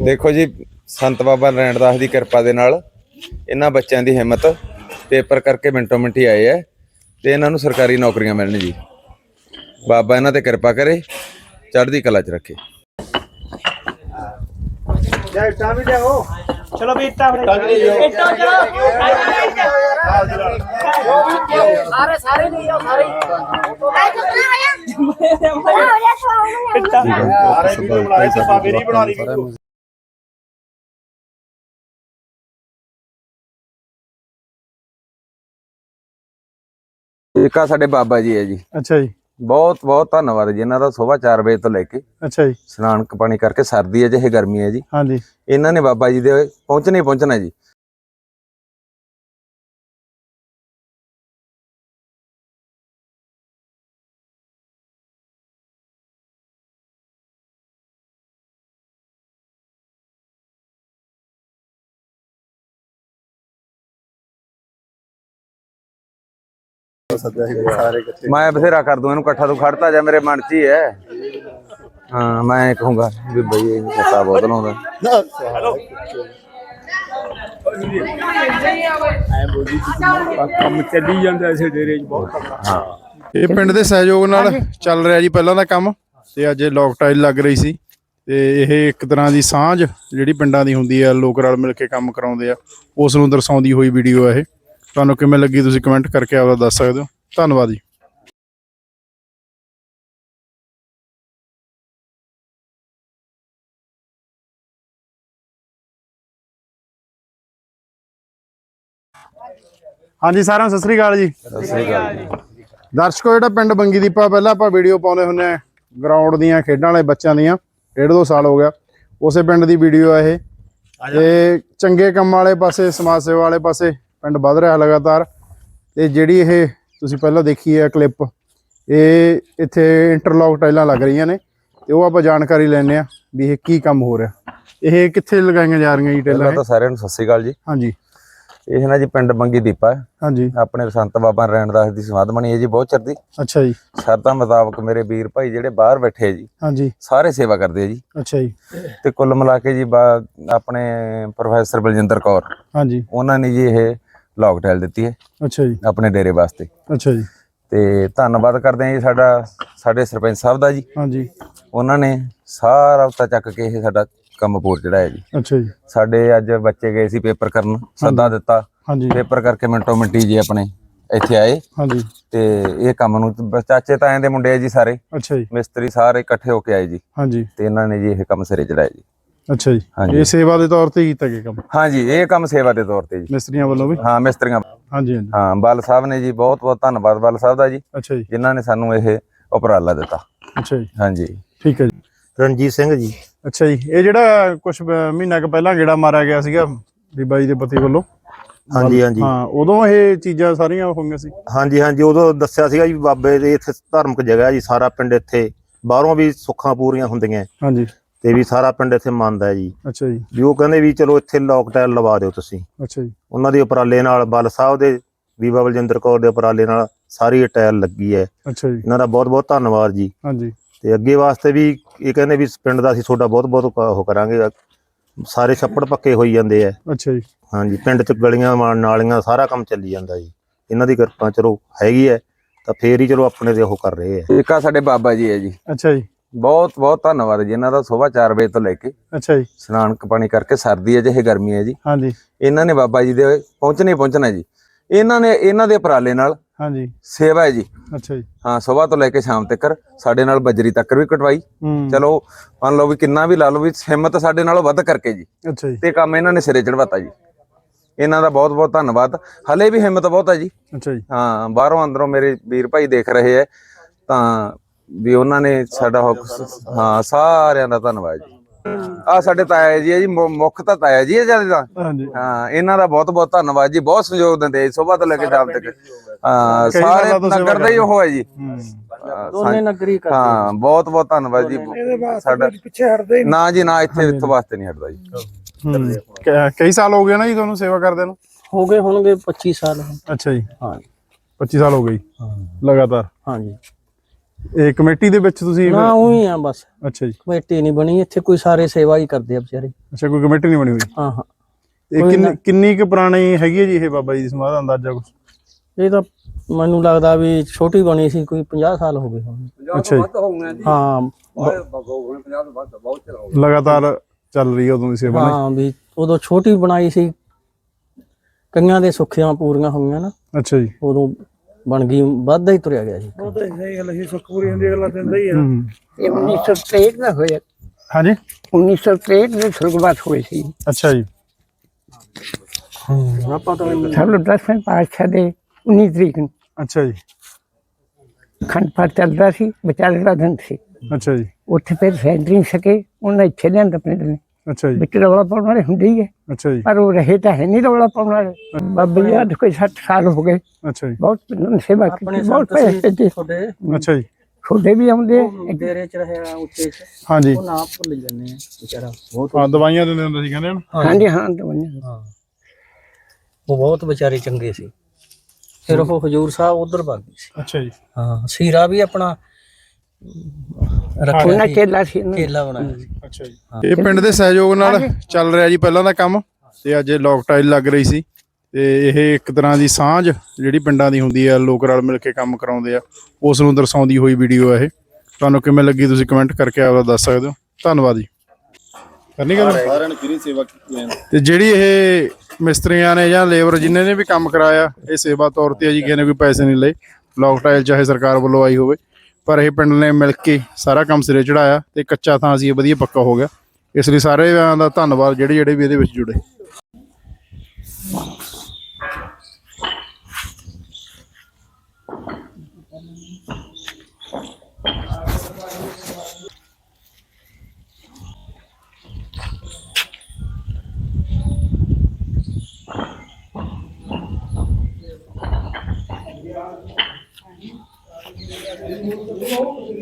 ਦੇਖੋ। ਜੀ ਸੰਤ ਬਾਬਾ ਨਰੈਣਦਾਸ ਦੀ ਕਿਰਪਾ ਦੇ ਨਾਲ ਇਹਨਾਂ ਬੱਚਿਆਂ ਦੀ ਹਿੰਮਤ ਪੇਪਰ ਕਰਕੇ ਮਿੰਟੋ ਮਿੰਟੀ ਆਏ ਐ ਤੇ ਇਹਨਾਂ ਨੂੰ ਸਰਕਾਰੀ ਨੌਕਰੀਆਂ ਮਿਲਣ ਜੀ। ਬਾਬਾ ਇਹਨਾਂ ਤੇ ਕਿਰਪਾ ਕਰੇ ਚੜ੍ਹਦੀ ਕਲਾ 'ਚ ਰੱਖੇ। ਚਲੋ ਵੀ ਇੱਟਾਂ ਫੜੇ ਇੱਟਾਂ ਸਾਰੇ ਸਾਰੇ ਨਹੀਂ ਜਾਓ ਸਾਰੇ। ਸਾਰੇ ਵੀਡੀਓ ਬਣਾਏ ਸਭਾ ਮੇਰੀ ਬਣਾ ਲਈ। ਆ ਸਾਡੇ ਬਾਬਾ ਜੀ ਹੈ ਜੀ। ਅੱਛਾ ਜੀ। ਬਹੁਤ ਬਹੁਤ ਧੰਨਵਾਦ ਜੀ ਇਹਨਾਂ ਦਾ ਸਵੇਰ 4 ਵਜੇ ਤੋਂ ਲੈ ਕੇ। ਅੱਛਾ ਜੀ। ਇਸ਼ਨਾਨ ਪਾਣੀ ਕਰਕੇ ਸਰਦੀ ਹੈ ਜਿਹੇ ਗਰਮੀ ਹੈ ਜੀ। ਹਾਂਜੀ। ਇਹਨਾਂ ਨੇ ਬਾਬਾ ਜੀ ਦੇ ਪਹੁੰਚਣਾ ਪਹੁੰਚਣਾ ਜੀ। ਮੈਂ ਬਥੇਰਾ ਕਰ ਦੂੰ ਇਹਨੂੰ ਇਕੱਠਾ ਤੂੰ ਖੜਤਾ ਜਾ ਮੇਰੇ ਮਨ 'ਚ ਹੀ ਹੈ? ਹਾਂ ਮੈਂ ਕਹੂੰਗਾ ਵੀ ਬਈ ਇਹ ਨਸ਼ਾ ਬਹੁਤ ਲਾਉਂਦਾ। ਕੰਮ ਚੱਲੀ ਜਾਂਦਾ ਇਸੇ ਡੇਰੇ 'ਚ ਬਹੁਤ ਇਹ ਪਿੰਡ ਦੇ ਸਹਿਯੋਗ ਨਾਲ ਚੱਲ ਰਿਹਾ ਜੀ ਪਹਿਲਾਂ ਦਾ ਕੰਮ ਤੇ ਅੱਜ ਲੋਕ ਟਾਈਲ ਲੱਗ ਰਹੀ ਸੀ ਤੇ ਇਹ ਇੱਕ ਤਰ੍ਹਾਂ ਦੀ ਸਾਂਝ ਜਿਹੜੀ ਪਿੰਡਾਂ ਦੀ ਹੁੰਦੀ ਹੈ ਲੋਕ ਰਲ ਮਿਲ ਕੇ ਕੰਮ ਕਰਾਉਂਦੇ ਆ ਉਸ ਨੂੰ ਦਰਸਾਉਂਦੀ ਹੋਈ ਵੀਡੀਓ ਹੈ ਇਹ। ਤੁਹਾਨੂੰ ਕਿਵੇਂ ਲੱਗੀ ਤੁਸੀਂ ਕਮੈਂਟ ਕਰਕੇ ਆਪਦਾ ਦੱਸ ਸਕਦੇ ਹੋ। ਧੰਨਵਾਦ ਜੀ। ਹਾਂਜੀ ਸਾਰਿਆਂ ਨੂੰ ਸਤਿ ਸ੍ਰੀ ਅਕਾਲ ਜੀ। ਸਤਿ ਸ੍ਰੀ ਅਕਾਲ ਜੀ। ਦਰਸ਼ਕੋ ਜਿਹੜਾ ਪਿੰਡ ਬੰਗੀ ਦੀਪਾ ਪਹਿਲਾਂ ਆਪਾਂ ਵੀਡੀਓ ਪਾਉਂਦੇ ਹੁੰਦੇ ਆ ਗਰਾਊਂਡ ਦੀਆਂ ਖੇਡਾਂ ਵਾਲੇ ਬੱਚਿਆਂ ਦੀਆਂ ਡੇਢ ਦੋ ਸਾਲ ਹੋ ਗਿਆ। ਉਸੇ ਪਿੰਡ ਦੀ ਵੀਡੀਓ ਆ ਇਹ। ਤੇ ਚੰਗੇ ਕੰਮਾਂ ਵਾਲੇ ਪਾਸੇ ਸਮਾਜ ਸੇਵਾ ਵਾਲੇ ਪਾਸੇ ਪਿੰਡ ਵੱਧ ਰਿਹਾ ਲਗਾਤਾਰ ਤੇ ਜਿਹੜੀ ਇਹ ਤੁਸੀਂ ਪਹਿਲਾਂ ਦੇਖੀ ਹੈ ਕਲਿੱਪ ਇਹ ਇੱਥੇ ਇੰਟਰਲੌਕ ਟਾਈਲਾਂ ਲੱਗ ਰਹੀਆਂ ਨੇ ਤੇ ਉਹ ਆਪਾਂ ਜਾਣਕਾਰੀ ਲੈਣੇ ਆ ਵੀ ਇਹ ਕੀ ਕੰਮ ਹੋ ਰਿਹਾ। ਇਹ ਕਿੱਥੇ ਲਗਾਈਆਂ ਜਾ ਰਹੀਆਂ ਜੀ ਟਾਈਲਾਂ? ਤਾਂ ਸਾਰਿਆਂ ਨੂੰ ਸਤਿ ਸ੍ਰੀ ਅਕਾਲ ਜੀ। ਹਾਂਜੀ। ਇਹ ਨਾ ਜੀ ਪਿੰਡ ਬੰਗੀ ਦੀਪਾ। ਹਾਂਜੀ। ਆਪਣੇ ਸੰਤ ਬਾਬਾ ਨਰੈਣਦਾਸ ਦੀ ਸਮਾਧ ਬਣੀ ਹੈ ਜੀ ਬਹੁਤ ਚਿਰ ਦੀ ਅੱਛਾ ਜੀ। ਸ਼ਰਤਾਂ ਮੁਤਾਬਕ ਮੇਰੇ ਵੀਰ ਭਾਈ ਜਿਹੜੇ ਬਾਹਰ ਬੈਠੇ ਜੀ ਹਾਂਜੀ। ਸਾਰੇ ਸੇਵਾ ਕਰਦੇ ਆ ਜੀ। ਅੱਛਾ ਜੀ। ਤੇ ਕੁੱਲ ਮਿਲਾ ਕੇ ਜੀ ਆਪਣੇ ਪ੍ਰੋਫੈਸਰ ਬਲਜਿੰਦਰ ਕੌਰ ਹਾਂਜੀ। ਉਹਨਾਂ ਨੇ ਜੀ ਇਹ ਲੌਕਟੇਲ ਦਿੱਤੀ ਹੈ। ਅੱਛਾ ਜੀ। ਆਪਣੇ ਡੇਰੇ ਵਾਸਤੇ। ਅੱਛਾ ਜੀ। ਤੇ ਧੰਨਵਾਦ ਕਰਦੇ ਹਾਂ ਜੀ ਸਾਡਾ ਸਾਡੇ ਸਰਪੰਚ ਸਾਹਿਬ ਦਾ ਜੀ। ਹਾਂਜੀ। ਉਹਨਾਂ ਨੇ ਸਾਰਾ ਉੱਤਾ ਚੱਕ ਕੇ ਇਹ ਸਾਡਾ ਕੰਮ ਪੂਰ ਚੜਾਇਆ ਜੀ। ਅੱਛਾ ਜੀ। ਸਾਡੇ ਅੱਜ ਬੱਚੇ ਗਏ ਸੀ ਪੇਪਰ ਕਰਨ ਸੱਦਾ ਦਿੱਤਾ। ਹਾਂਜੀ। ਪੇਪਰ ਕਰਕੇ ਮਿੰਟੋ ਮਿੰਟੀ ਜੀ ਆਪਣੇ ਇੱਥੇ ਆਏ। ਹਾਂਜੀ। ਤੇ ਇਹ ਕੰਮ ਨੂੰ ਬਸ ਚਾਚੇ ਤਾਇਆਂ ਦੇ ਮੁੰਡੇ ਆ ਜੀ ਸਾਰੇ। ਅੱਛਾ ਜੀ। ਮਿਸਤਰੀ ਸਾਰੇ ਇਕੱਠੇ ਹੋ ਕੇ ਆਏ ਜੀ। ਹਾਂਜੀ। ਤੇ ਇਹਨਾਂ ਨੇ ਜੀ ਇਹ ਕੰਮ ਸਿਰੇ ਚੜਾਇਆ ਜੀ। ਅੱਛਾ ਜੀ। ਇਹ ਸੇਵਾ ਦੇ ਤੌਰ ਤੇ ਕੀਤਾ ਗਿਆ ਕੰਮ? ਹਾਂਜੀ ਇਹ ਕੰਮ ਸੇਵਾ ਦੇ ਤੌਰ ਤੇ ਜੀ। ਮਿਸਤਰੀਆਂ ਵੱਲੋਂ ਵੀ? ਹਾਂ ਮਿਸਤਰੀਆਂ ਹਾਂਜੀ ਹਾਂਜੀ। ਹਾਂ ਬਲ ਸਾਹਿਬ ਨੇ ਜੀ ਬਹੁਤ ਬਹੁਤ ਧੰਨਵਾਦ ਬਲ ਸਾਹਿਬ ਦਾ ਜੀ ਅੱਛਾ ਜੀ। ਜਿਨ੍ਹਾਂ ਨੇ ਸਾਨੂੰ ਇਹ ਉਪਰਾਲਾ ਦਿੱਤਾ। ਅੱਛਾ ਜੀ। ਹਾਂਜੀ। ਠੀਕ ਹੈ ਜੀ। ਰਣਜੀਤ ਸਿੰਘ ਜੀ। ਅੱਛਾ ਜੀ ਇਹ ਜਿਹੜਾ ਕੁਝ ਮਹੀਨਾ ਕੁ ਪਹਿਲਾਂ ਗੇੜਾ ਮਾਰਿਆ ਗਿਆ ਸੀਗਾ ਬੀਬਾ ਜੀ ਦੇ ਪਤੀ ਵੱਲੋਂ? ਹਾਂਜੀ ਹਾਂਜੀ। ਹਾਂ ਉਦੋਂ ਇਹ ਚੀਜ਼ਾਂ ਸਾਰੀਆਂ ਹੋਈਆਂ ਸੀ? ਹਾਂਜੀ ਹਾਂਜੀ ਉਦੋਂ ਦੱਸਿਆ ਸੀਗਾ ਜੀ ਬਾਬੇ ਦੇ ਇੱਥੇ ਧਾਰਮਿਕ ਜਗ੍ਹਾ ਜੀ ਸਾਰਾ ਪਿੰਡ ਇੱਥੇ ਬਾਹਰੋਂ ਵੀ ਸੁੱਖਾਂ ਪੂਰੀਆਂ ਹੁੰਦੀਆਂ। ਹਾਂਜੀ। ਤੇ ਵੀ ਸਾਰਾ ਪਿੰਡ ਇੱਥੇ ਮੰਨਦਾ ਹੈ ਜੀ। ਅੱਛਾ ਜੀ। ਵੀ ਉਹ ਕਹਿੰਦੇ ਵੀ ਚਲੋ ਇੱਥੇ ਲੋਕਟਾਈਲ ਲਵਾ ਦਿਓ ਤੁਸੀਂ। ਅੱਛਾ ਜੀ। ਉਹਨਾਂ ਦੇ ਉਪਰਾਲੇ ਨਾਲ ਬਲ ਸਾਹਿਬ ਦੇ ਬੀਬਾ ਬਲਜਿੰਦਰ ਕੌਰ ਦੇ ਉਪਰਾਲੇ ਨਾਲ ਸਾਰੀ ਟਾਇਲ ਲੱਗੀ ਹੈ। ਅੱਛਾ ਜੀ। ਇਹਨਾਂ ਦਾ ਬਹੁਤ ਬਹੁਤ ਧੰਨਵਾਦ ਜੀ। ਹਾਂਜੀ। ਤੇ ਅੱਗੇ ਵਾਸਤੇ ਵੀ ਇਹ ਕਹਿੰਦੇ ਵੀ ਪਿੰਡ ਦਾ ਅਸੀਂ ਤੁਹਾਡਾ ਬਹੁਤ ਬਹੁਤ ਉਹ ਕਰਾਂਗੇ। ਸਾਰੇ ਛੱਪੜ ਪੱਕੇ ਹੋਈ ਜਾਂਦੇ ਆ ਅੱਛਾ ਜੀ। ਹਾਂਜੀ ਪਿੰਡ ਚ ਗਲੀਆਂ ਨਾਲੀਆਂ ਸਾਰਾ ਕੰਮ ਚੱਲੀ ਜਾਂਦਾ ਜੀ। ਇਹਨਾਂ ਦੀ ਕਿਰਪਾ ਚਲੋ ਹੈਗੀ ਹੈ ਤਾਂ ਫੇਰ ਹੀ ਚਲੋ ਆਪਣੇ ਤੇ ਉਹ ਕਰ ਰਹੇ ਆ ਇੱਕ ਸਾਡੇ ਬਾਬਾ ਜੀ ਹੈ ਜੀ। ਅੱਛਾ ਜੀ। ਬਹੁਤ ਬਹੁਤ ਧੰਨਵਾਦ ਜੀ ਇਹਨਾਂ ਦਾ ਸਵੇਰ 4 ਵਜੇ ਤੋਂ ਲੈ ਕੇ ਅੱਛਾ ਜੀ। ਇਸ਼ਨਾਨ ਪਾਣੀ ਕਰਕੇ ਸਰਦੀ ਹੈ ਜਿਹੇ ਗਰਮੀ ਹੈ ਜੀ। ਹਾਂਜੀ। ਇਹਨਾਂ ਨੇ ਬਾਬਾ ਜੀ ਦੇ ਪਹੁੰਚਣਾ ਪਹੁੰਚਣਾ ਜੀ। ਇਹਨਾਂ ਨੇ ਇਹਨਾਂ ਦੇ ਉਪਰਾਲੇ ਨਾਲ ਹਾਂਜੀ। ਸੇਵਾ ਹੈ ਜੀ। ਅੱਛਾ ਜੀ। ਹਾਂ ਸਵੇਰ ਤੋਂ ਲੈ ਕੇ ਸ਼ਾਮ ਤੱਕ ਸਾਡੇ ਨਾਲ ਬਜਰੀ ਤੱਕ ਵੀ ਕਟਵਾਈ। ਚਲੋ ਮੰਨ ਲਓ ਵੀ ਕਿੰਨਾ ਵੀ ਲਾ ਲਓ ਵੀ ਹਿੰਮਤ ਸਾਡੇ ਨਾਲੋਂ ਵੱਧ ਕਰਕੇ ਜੀ। ਅੱਛਾ ਜੀ। ਤੇ ਕੰਮ ਇਹਨਾਂ ਨੇ ਸਿਰੇ ਚੜਵਾਤਾ ਜੀ। ਇਹਨਾਂ ਦਾ ਬਹੁਤ ਬਹੁਤ ਧੰਨਵਾਦ। ਹਲੇ ਵੀ ਹਿੰਮਤ ਬਹੁਤ ਹੈ ਜੀ। ਅੱਛਾ ਜੀ। ਹਾਂ ਬਾਹਰੋਂ ਅੰਦਰੋਂ ਮੇਰੇ ਵੀਰ ਭਾਈ ਦੇਖ ਰਹੇ ਐ ਤਾਂ ਵੀ ਉਹਨਾਂ ਨੇ ਸਾਡਾ ਹੁਕ- ਹਾਂ ਸਾਰਿਆਂ ਦਾ ਧੰਨਵਾਦ ਜੀ। ਆ ਸਾਡੇ ਤਾਇਆ ਜੀ ਹੈ ਜੀ ਮੁ- ਮੁੱਖ ਤਾਂ ਤਾਇਆ ਜੀ ਹੈ ਜਦ ਤਾਂ ਹਾਂਜੀ। ਹਾਂ ਇਹਨਾਂ ਦਾ ਬਹੁਤ ਬਹੁਤ ਧੰਨਵਾਦ ਜੀ ਬਹੁਤ ਸਹਿਯੋਗ ਦਿੰਦੇ ਸਵੇਰ ਤੋਂ ਲੈ ਕੇ ਸ਼ਾਮ ਤੱਕ। ਹਾਂ ਕਈ ਸਾਰੇ ਸਾਲਾਂ ਤੋਂ ਸੇਵਾ ਨਗਰ ਦਾ ਹੀ ਉਹ ਹੈ ਜੀ। ਹੂੰ। ਦੋਨੇ ਨਗਰੀ ਹਾਂ ਬਹੁਤ ਬਹੁਤ ਧੰਨਵਾਦ ਜੀ। ਸਾਡਾ ਪਿੱਛੇ ਹਟਦੇ ਨਾ ਜੀ ਨਾ ਇੱਥੇ ਇੱਥੋਂ ਵਾਸਤੇ ਨਹੀਂ ਹਟਦਾ ਜੀ। ਹੂੰ। ਕ- ਕਈ ਸਾਲ ਹੋ ਗਏ ਨਾ ਜੀ ਤੁਹਾਨੂੰ ਸੇਵਾ ਕਰਦੇ ਨੂੰ? ਹੋ ਗਏ ਹੋਣਗੇ 25 ਸਾਲ। ਅੱਛਾ ਜੀ। ਹਾਂ। 25 ਸਾਲ ਹੋ ਗਏ ਜੀ। ਲਗਾਤਾਰ। ਹਾਂਜੀ ਇਹ ਕਮੇਟੀ ਦੇ ਵਿੱਚ ਤੁਸੀਂ ਨਾ ਉਹੀ ਆ ਬਸ। ਅੱਛਾ ਜੀ। ਕਮੇਟੀ ਨਹੀਂ ਬਣੀ ਇੱਥੇ ਕੋਈ ਸਾਰੇ ਸੇਵਾ ਹੀ ਕਰਦੇ ਆ ਵਿਚਾਰੇ। ਅੱਛਾ ਕੋਈ ਕਮੇਟੀ ਨਹੀਂ ਬਣੀ ਹੋਈ? ਹਾਂ ਹਾਂ। ਇਹ ਕਿੰਨੀ ਕਿੰਨੀ ਕੁ ਪੁਰਾਣੀ ਹੈਗੀ ਹੈ ਜੀ ਇਹ ਬਾਬਾ ਜੀ ਦੀ ਸਮਾਧ ਦਾ ਅੰਦਾਜ਼ਾ ਕੁਛ? ਇਹ ਤਾਂ ਮੈਨੂੰ ਲੱਗਦਾ ਵੀ ਛੋਟੀ ਬਣੀ ਸੀ ਕੋਈ 50 ਸਾਲ ਹੋ ਗਏ ਹੁਣ। ਅੱਛਾ ਜੀ। ਹਾਂ ਲਗਾਤਾਰ ਚੱਲ ਰਹੀ ਹੈ ਉਦੋਂ ਦੀ ਸੇਵਾ ਨਾ? ਹਾਂ ਵੀ ਉਦੋਂ ਛੋਟੀ ਬਣਾਈ ਸੀ ਕਈਆਂ ਦੇ ਸੁੱਖੀਆਂ ਪੂਰੀਆਂ ਹੋਈਆਂ ਨਾ। ਅੱਛਾ ਜੀ। ਉਦੋਂ ਬਣ ਗਈ ਵੱਧਦਾ ਹੀ ਤੁਰਿਆ ਗਿਆ ਸੀ ਹੂੰ। ਇਹ 1963 ਦਾ ਹੋਇਆ। ਹਾਂਜੀ? 1963 ਦੇ ਸੁਰਗਵਾਸ ਹੋਏ ਸੀ। ਅੱਛਾ ਜੀ। ਸਾਨੂੰ ਦਸਵੇਂ ਪਾਤਸ਼ਾਹ ਦੇ 19 ਤਰੀਕ ਨੂੰ ਅੱਛਾ ਜੀ। ਖੰਡ ਪਾਠ ਚੱਲਦਾ ਸੀ ਵਿਚਾਲੇ ਦਾ ਦਿਨ ਸੀ। ਅੱਛਾ ਜੀ। ਉੱਥੇ ਫਿਰ ਨਹੀਂ ਸਕੇ ਉਹਨਾਂ ਇੱਥੇ ਲਿਆਂਦਾ ਨੇ ਅੱਛਾ ਜੀ। ਵਿੱਚ ਰੌਲਾ ਪਾਉਣ ਵਾਲੇ ਹੁੰਦੇ ਹੀ ਹੈ। ਅੱਛਾ ਜੀ। ਪਰ ਉਹ ਰਹੇ ਤਾਂ ਹੈ ਨਹੀਂ ਰੌਲਾ ਪਾਉਣ ਵਾਲੇ। ਬਾਬਾ ਜੀ ਅੱਜ ਕੋਈ 60 ਸਾਲ ਹੋ ਗਏ। ਅੱਛਾ ਜੀ। ਬਹੁਤ ਸੇਵਾ ਕੀਤੀ ਬਹੁਤ ਪੈਸੇ ਤੁਹਾਡੇ। ਅੱਛਾ ਜੀ। ਛੋਡੇ ਵੀ ਆਉਂਦੇ। ਆ। ਡੇਰੇ ਚ ਰਹਿਆ ਉੱਚੇ ਚ। ਹਾਂਜੀ। ਉਹ ਨਾਮ ਭੁੱਲ ਜਾਂਦੇ ਆ ਵਿਚਾਰਾ। ਬਹੁਤ ਹਾਂ ਦਵਾਈਆਂ ਦਿੰਦੇ ਹੁੰਦੇ ਸੀ ਕਹਿੰਦੇ ਹਨ। ਹਾਂਜੀ। ਹਾਂ ਦਵਾਈਆਂ ਹਾਂ। ਉਹ ਬਹੁਤ ਵਿਚਾਰੇ ਚੰਗੇ ਸੀ। ਫਿਰ ਉਹ ਹਜੂਰ ਸਾਹਿਬ ਉਧਰ ਭੱਗ ਗਏ ਸੀ। ਅੱਛਾ ਜੀ। ਹਾਂ ਸੀਰਾ ਵੀ ਆਪਣਾ ਉਹਨਾਂ ਚੇਲਾ ਸੀ ਦਾ। ਕੇਲਾ ਬਣਾਇਆ ਸੀ ਅੱਛਾ ਜੀ। ਇਹ ਪਿੰਡ ਦੇ ਸਹਿਯੋਗ ਨਾਲ ਚੱਲ ਰਿਹਾ ਜੀ ਪਹਿਲਾਂ ਦਾ ਕੰਮ ਤੇ ਅੱਜ ਲੋਕ ਟਾਈਲ ਲੱਗ ਰਹੀ ਸੀ ਤੇ ਇਹ ਇੱਕ ਤਰ੍ਹਾਂ ਦੀ ਸਾਂਝ ਜਿਹੜੀ ਪਿੰਡਾਂ ਦੀ ਹੁੰਦੀ ਆ ਲੋਕ ਰਲ ਮਿਲ ਕੇ ਕੰਮ ਕਰਾਉਂਦੇ ਆ ਉਸ ਨੂੰ ਦਰਸਾਉਂਦੀ ਹੋਈ ਵੀਡੀਓ ਆ ਇਹ। ਤੁਹਾਨੂੰ ਕਿਵੇਂ ਲੱਗੀ ਤੁਸੀਂ ਕਮੈਂਟ ਕਰਕੇ ਆਪਦਾ ਦੱਸ ਸਕਦੇ ਹੋ? ਧੰਨਵਾਦ ਜੀ। ਕਰਨੀ ਗੱਲ? ਸਾਰਿਆਂ ਨੇ ਫ੍ਰੀ ਸੇਵਾ ਕੀਤੀ ਤੇ ਜਿਹੜੀ ਇਹ ਮਿਸਤਰੀਆਂ ਨੇ ਜਾਂ ਲੇਬਰ ਜਿਨ੍ਹਾਂ ਨੇ ਵੀ ਕੰਮ ਕਰਾਇਆ ਇਹ ਸੇਵਾ ਤੌਰ ਤੇ ਆ ਜੀ ਕਿਸੇ ਨੇ ਕੋਈ ਪੈਸੇ ਨਹੀਂ ਲਏ। ਲੋਕ ਟਾਈਲ ਚਾਹੇ ਸਰਕਾਰ ਵੱਲੋਂ ਆਈ ਹੋਵੇ। ਪਰ ਇਹ ਪਿੰਡ ਨੇ ਮਿਲ ਕੇ ਸਾਰਾ ਕੰਮ ਸਿਰੇ ਚੜਾਇਆ ਤੇ ਕੱਚਾ ਥਾਂ ਸੀ, ਇਹ ਵਧੀਆ ਪੱਕਾ ਹੋ ਗਿਆ ਇਸ ਲਈ ਸਾਰੇ ਦਾ ਧੰਨਵਾਦ, ਜਿਹੜੇ ਜਿਹੜੇ ਵੀ ਇਹਦੇ ਵਿੱਚ ਜੁੜੇ Thank you. року.